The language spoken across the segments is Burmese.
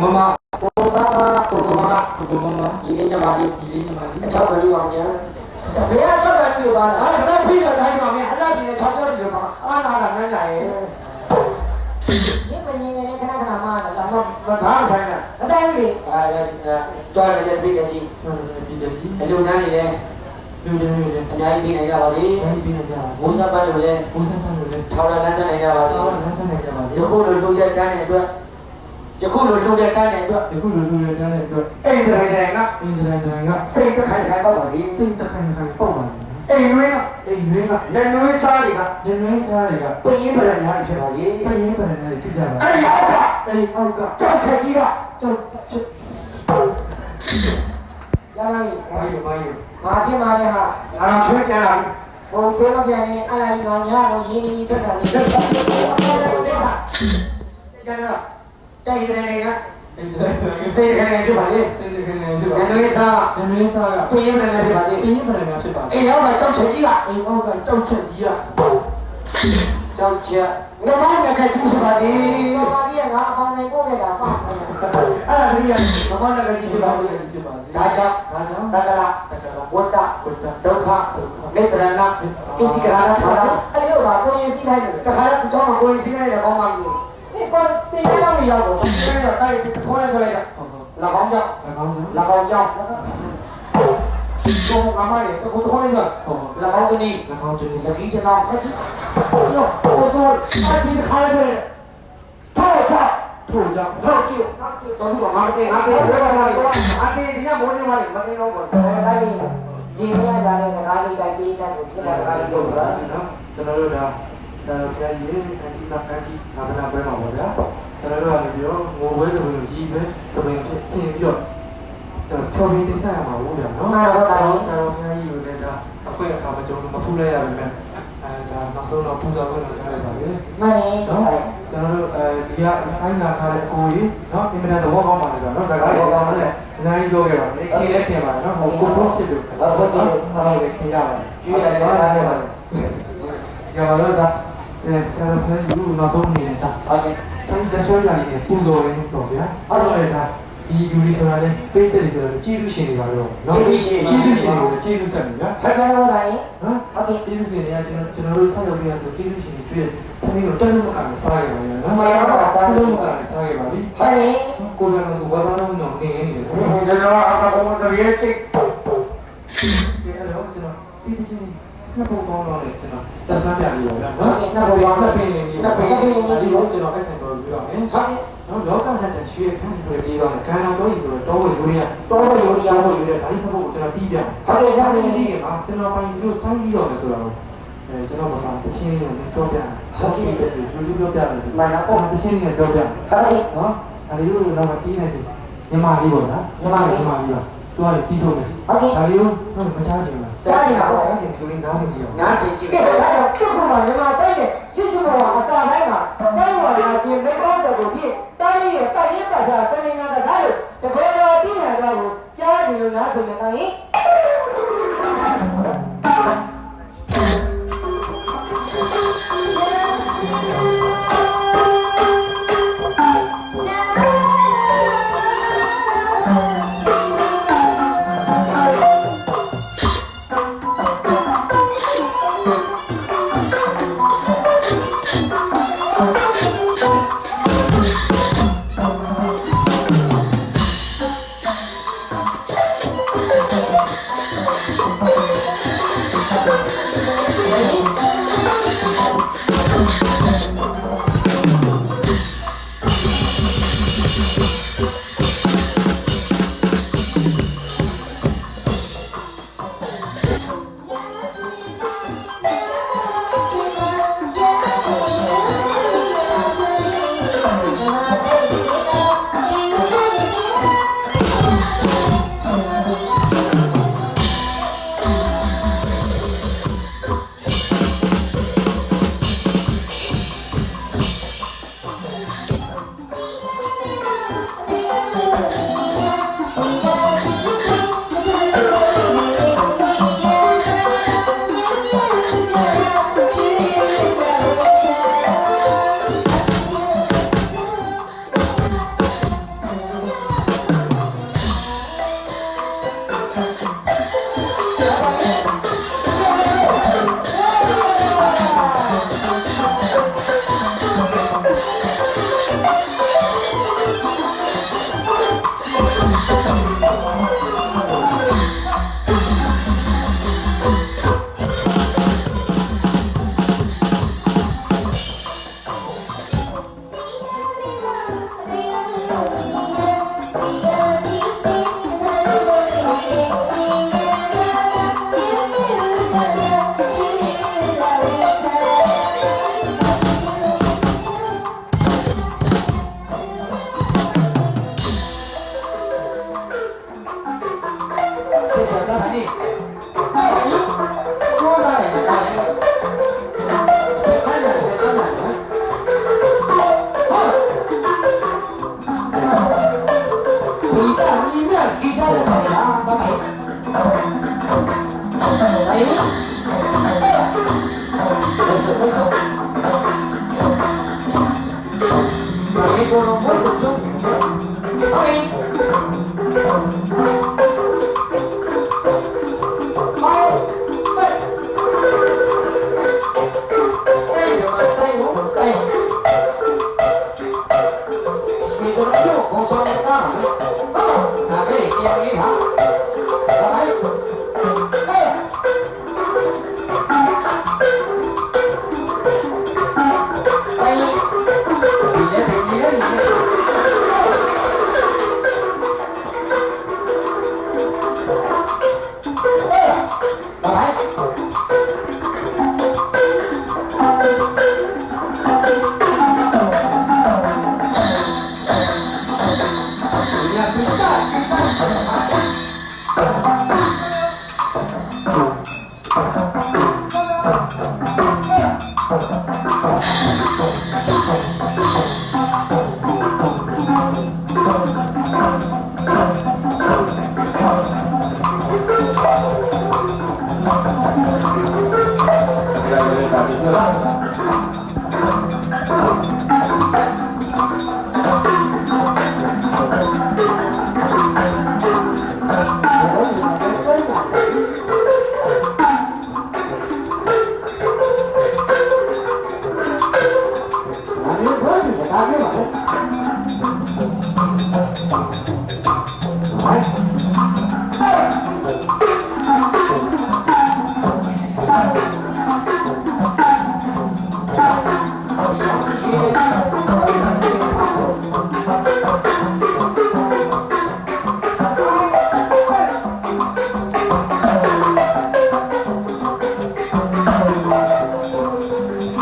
မမကိုကမကိုကိုမမကိုကိုမမဒီလေးညပါလေးဒီလေးညီမလေးအချောက်ကလေးအောင်ကျန်ဘယ်အချောက်ကလေးပါလားအဲ့ဒါပြီးတော့တိုင်းပါမယ်အလားပြီးနေချောက်ပြောတယ်ပါအာနာကနန်းကြရဲ့ညမရင်နေခဏခဏမှားတယ်လားမမဘာဆိုင်လဲမတိုင်းဘူးလေအဲတွားရတဲ့ပြီးကြစီဆောင်းနေပြည်တယ်ကြီးအလုံနန်းနေတယ်ပြုံးတယ်ပြုံးတယ်အများကြီးပြီးနိုင်ကြပါသေးအဲဒီပြည်နေကြပါမိုးစပ်ပန်းလို့လည်းဘိုးစံတန်းလို့လေထောင်ရလန်းစနိုင်ကြပါသေးအော်လက်ဆက်နေကြပါယခုလိုလုံရတန်းတဲ့အတွက် ယခုလိုလုံရတန်းတဲ့အတွက်ဒီခုလူလူရတဲ့အတွက်အဲ့ဒီတိုင်းတိုင်းကအင်ဒရန်ဒန်ကစိတ်တစ်ခိုင်ခိုင်ပေါ့ပါစီစိတ်တခိုင်ခိုင်ပေါ့ပါအိမ်တွင်းကအိမ်ရင်းကလက်နွေးစားတွေကညနေစားတွေကပင်းပရများဖြစ်ပါစေပရင်ပရင်နဲ့ချစ်ကြပါအဲ့ဒီအောက်ကအဲ့အောက်ကကြောက်ချက်ကြီးကကျောက်ချစ်ရလာပြီဘာယူဘာယူမာဖြစ်มาတဲ့ဟာအာရုံချွေးပြန်လာပြီဘုံချွေးမပြန်နဲ့အလိုက်ကြီးကညာတော့ရင်းနေဆက်ဆံနေတယ်အဲ့ဒါကိုတက်တာကျန်တော့ တိုက်ရတဲ့နေကအင်ဒရန်ဒန်စိတ်ခိုင်ခိုင်ဖြစ်ပါစေစိတ်တခိုင်ခိုင်ဖြစ်ပါလက်နွေးစားညနေစားကပင်းပရများဖြစ်ပါစေပရင်ပရင်နဲ့ဖြစ်ပါအိမ်အောက်ကကြောက်ချက်ကြီးကအိမ်အောက်ကကြောက်ချက်ကြီးကကြောက်ချက်ငမောင်းငကကြီးဖြစ်ပါစေဒီမာကြီးကငါအပေါင်းတိုင်းပို့ခဲ့တာပါအဲ့အဲ့ဒါတည်းကငမောင်းငကကြီးဖြစ်ပါစေဖြစ်ပါဒါကြောင့်ဒါကြောင့်တက္ကလာတက္ကရာဝတ္တကိုတာဒုက္ခမေတ္တရဏကိစ္စကရာထာရကလေးတို့ကကိုရင်စီးလိုက်တယ်တခါတော့ကျောင်းမှာကိုယ်စီးနေတယ်ကောင်းမှမလို့ ဒီကိုတင်ရတော့မရောက်ဘူးအဲ့တော့တိုက်ထိုးလိုက်ပြလိုက်တာဟုတ်ဟုတ်၎င်းကြောင့်၎င်းကြောင့်၎င်းကြောင့်ဘုံကမရီတခုထိုးလိုက်တော့ဟုတ်ဟုတ်၎င်းတနည်း၎င်းတင်လကြီးကျွန်တော်အဲ့ဒီတော့ဟိုဆိုအဲ့ဒီခါလေးပဲထောက်ချထို့ကြောင့်ထောက်ကြည့်တော့ဒီကမမတင်ငါတင်ပြောပါမယ်အတေဒီကမိုးနေပါလေမတင်တော့ဘူးအဲ့ဒါလေးရင်းနေရကြတဲ့စကားလေးတိုင်းပေးတတ်ကိုပြတဲ့စကားလေးတို့ပါနော်ကျွန်တော်တို့ဒါ ဆရာတော်ဘုရားကြီးအန်တီနာအန်တီသာသနာပွဲမှာပါဗျာကျွန်တော်တို့ကလည်းပြောငိုပွဲလိုလိုကြီးပဲတပင်ဖြစ်ဆင်ပြီးတော့ကျွန်တော်ချော်ပြီးတိဆက်ရမှာဘူးဗျာနော်ဆရာတော်ဘုရားကြီးကိုလည်းဒါအခွင့်အခါမကြုံမထူးလဲရပါမယ်အဲဒါနောက်ဆုံးတော့ပူဇော်ခွင့်လုပ်ရတာပဲမှန်တယ်နော်ကျွန်တော်တို့အဲဒီကဆိုင်းနာထားတဲ့ကိုကြီးနော်အင်မတန်သဘောကောင်းပါလေတော့နော်စကားပြောကောင်းတယ်အများကြီးပြောခဲ့ပါလေခင်လည်းခင်ပါနော်ဟိုကိုချုံးစစ်လို့ဟုတ်ဟုတ်ဟုတ်ခင်ရပါတယ်ကျွေးရတယ်စားရပါတယ်ကြပါတော့ဒါအဲ ဆရာဆရာယူနောက်ဆုံးနေနေတာဟုတ်ကဲ့ဆိုင်းကျဆွဲလာနေပူဇော်ရင်းတော့ဗျာဟုတ်တယ်ဒါဒီယူရီဆိုတာလေပေးတယ်ဆိုတာကျေးဇူးရှင်တွေပါတော့ကျေးဇူးရှင်တွေကျေးဇူးဆက်ပြီဗျာဟုတ်ကဲ့တော့တိုင်းနော်ဟုတ်ကဲ့ကျေးဇူးရှင်တွေကကျွန်တော်ကျွန်တော်တို့ဆက်ရောက်ပြရဆိုကျေးဇူးရှင်တွေကျွေးတမီးတို့တက်လို့မကန်စားရပါဘူးနော်တက်လို့မကန်စားရပါပြီဟုတ်တယ်ကိုယ်ကဆိုဝါသားတော့နော်နေနေတယ်ဒီတော့အခါပေါ်တဲ့ရေတိတ်ဒီအဲ့တော့ကျွန်တော်ဒီဒီချင်း နှစ်ပုံပေါင်းတော့လေကျွန်တော်သက်စားပြရလို့ဗျာဟုတ်ကဲ့နောက်ဘဝနှစ်ပင်နေပြီနှစ်ပင်နေပြီဒီတော့ကျွန်တော်အဲ့ခံတော်ပြရမယ်ဟုတ်ကဲ့နော်လောကနဲ့တရွှေခန့်ဆိုတဲ့ဒီတော့ကံတော်တော်ကြီးဆိုတော့တော်ဝယူရတော်တော်ရိုးရာတော်ဝလို့ယူရဒါလေးနှစ်ပုံကိုကျွန်တော်တီးပြဟုတ်ကဲ့နောက်ဒီပြီးဒီကမှာကျွန်တော်ပိုင်ဒီလိုစိုင်းပြီးတော့မယ်ဆိုတော့အဲကျွန်တော်ဘာသာတချင်းနဲ့ပြောပြဟုတ်ကဲ့ဒီလိုပြောပြတယ်မှန်လားအော်တချင်းနဲ့ပြောပြဟုတ်ကဲ့နော်အဲဒီလိုတော့တီးနေစီညီမလေးပေါ့နော်ညီမလေးပါ သူကလည်းတီးဆုံးတယ်ဟုတ်ကဲ့ဒါလေးကိုမချချင်ဘူးကြားနေတာပေါ့ချချင်ဒီလိုနားဆင်ကြည့်အောင်ငါစင်ကြည့်ကဲဒါတော့တုတ်ခုမှမြန်မာဆိုင်နဲ့ရှစ်ရှစ်ဘဝအစာတိုင်းမှာဆိုင်ဝါလာရှင်မေကောင်းတော်ကိုပြည့်တားရရဲ့တိုင်ရင်ပတ်တာစနေငါကစားလို့တကောတော်ပြည့်ဟန်တော့ကိုကြားကြည့်လို့နားဆိုနေတိုင်း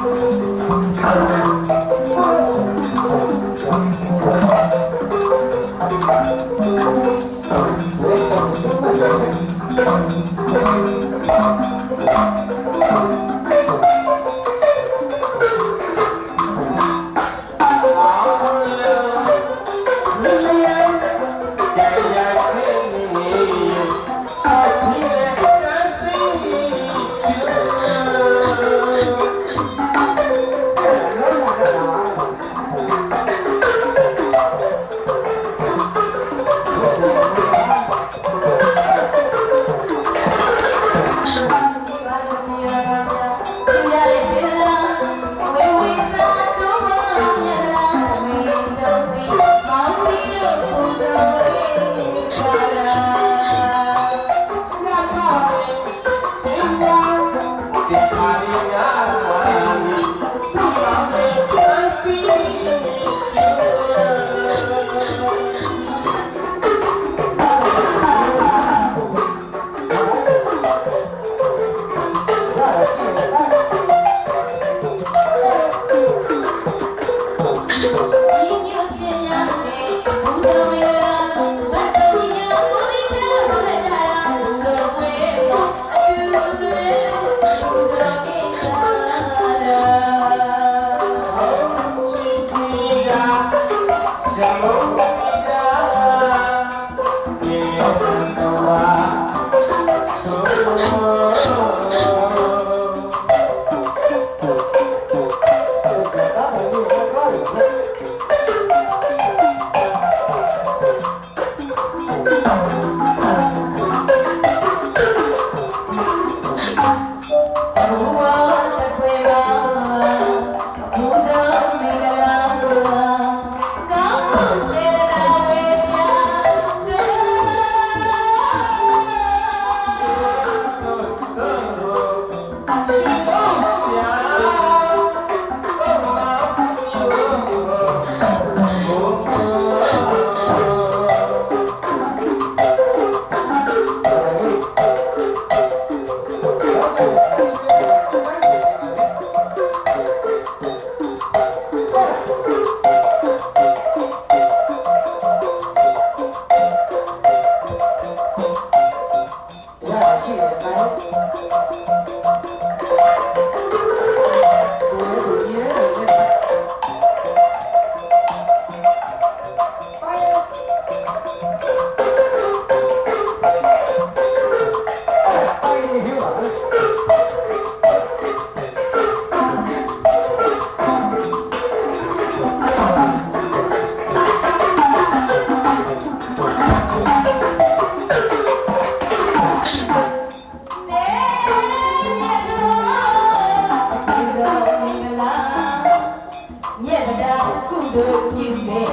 လက်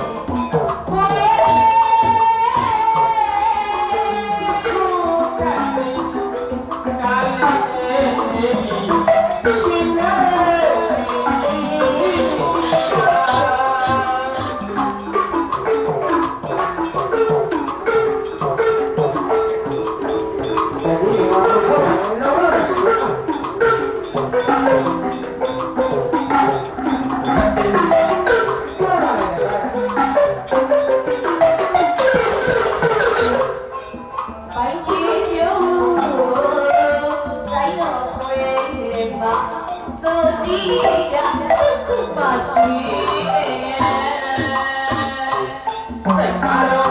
Oh. စား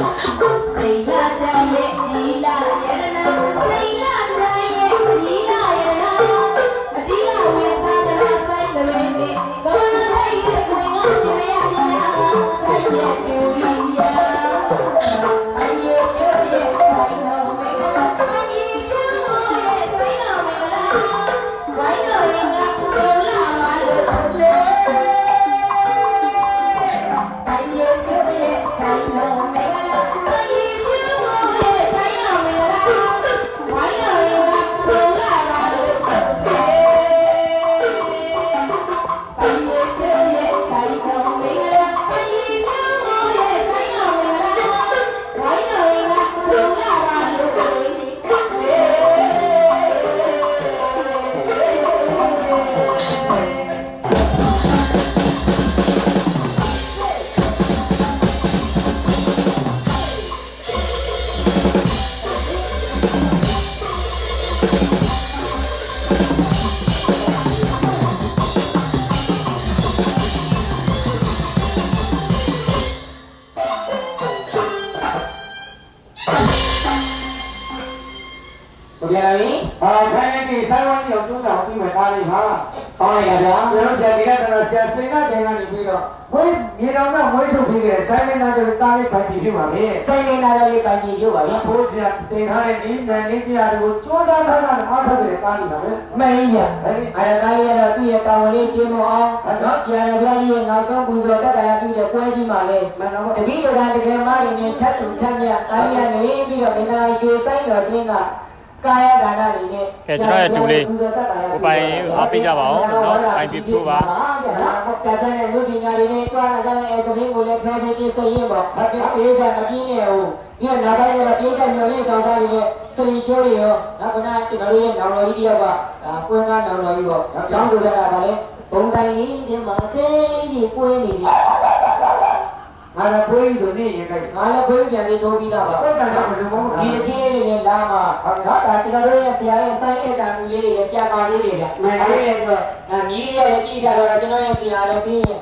Música ဆိုင်မင်းသားတို့တားလေးဖိုင်ပြီးဖြစ်ပါပဲစိတ်နေတာလေးပိုင်ကြည့်ပြပါဗျာဖိုးဆရာတင်ထားတဲ့ဤနန်ဤတရားတွေကိုစ조사ထားတာအားထုတ်ကြတယ်တားလေးပါပဲမင်းညာအဲ့ဒါလေးကတော့သူ့ရဲ့တာဝန်လေးကျင်းမအောင်နော်ဆရာတော်ဘုရားကြီးရဲ့နောက်ဆုံးပူဇော်တက်တရားပြုတဲ့ပွဲကြီးမှာလေမန်တော်တပည့်တော်ကတကယ်မတွေနဲ့ထပ်တူထပ်မြတ်တာရီကနေပြီးတော့မင်္ဂလာရွှေဆိုင်တော်တွင်းက ကာယဒါနတွေနဲ့ကဲကျွန်တော်ရဲ့တူလေးကိုပိုင်အားပေးကြပါအောင်နော်ပိုင်ပြဖို့ပါဗျာနော်ကစားတဲ့လူပညာတွေနဲ့တွားလာကြတဲ့အဲကလေးကိုလည်းဖျော်ဖြေပြည့်စုံရင်ပေါ့ဟုတ်ကဲ့အေးကမပြင်းနဲ့ဟုတ်ဒီကနောက်ပိုင်းကျတော့ပြေးတဲ့မျိုးလေးဆောင်သားတွေနဲ့စရီရှိုးတွေရောနောက်ကနကျွန်တော်တို့ရဲ့နောင်တော်ကြီးတယောက်ကဒါကွင်းကားနောင်တော်ကြီးပေါ့တောင်းဆိုရတာဗာလေဘုံတိုင်းကြီးဒီမှာအသေးကြီးကွင်းနေတယ် ငါလည်းကိုယ်ကြီးဆိုနေရင်ကြိုက်ငါလည်းခွေးပြန်ပြီးထိုးပြီးတော့ပါကိုယ်ကလည်းဘယ်လိုမှမဒီခံအချင်းလေးတွေနဲ့လာမှာနော်ဒါကျွန်တော်တို့ရဲ့ဆရာရဲ့စိုင်းဧတာမူလေးတွေလည်းကြာပါလေးတွေဗျ။ဒါလေးလည်းဆိုတော့မြည်ရတဲ့ကြည့်ကြတော့ကျွန်တော်ရဲ့ဆရာလည်းပြီးရင်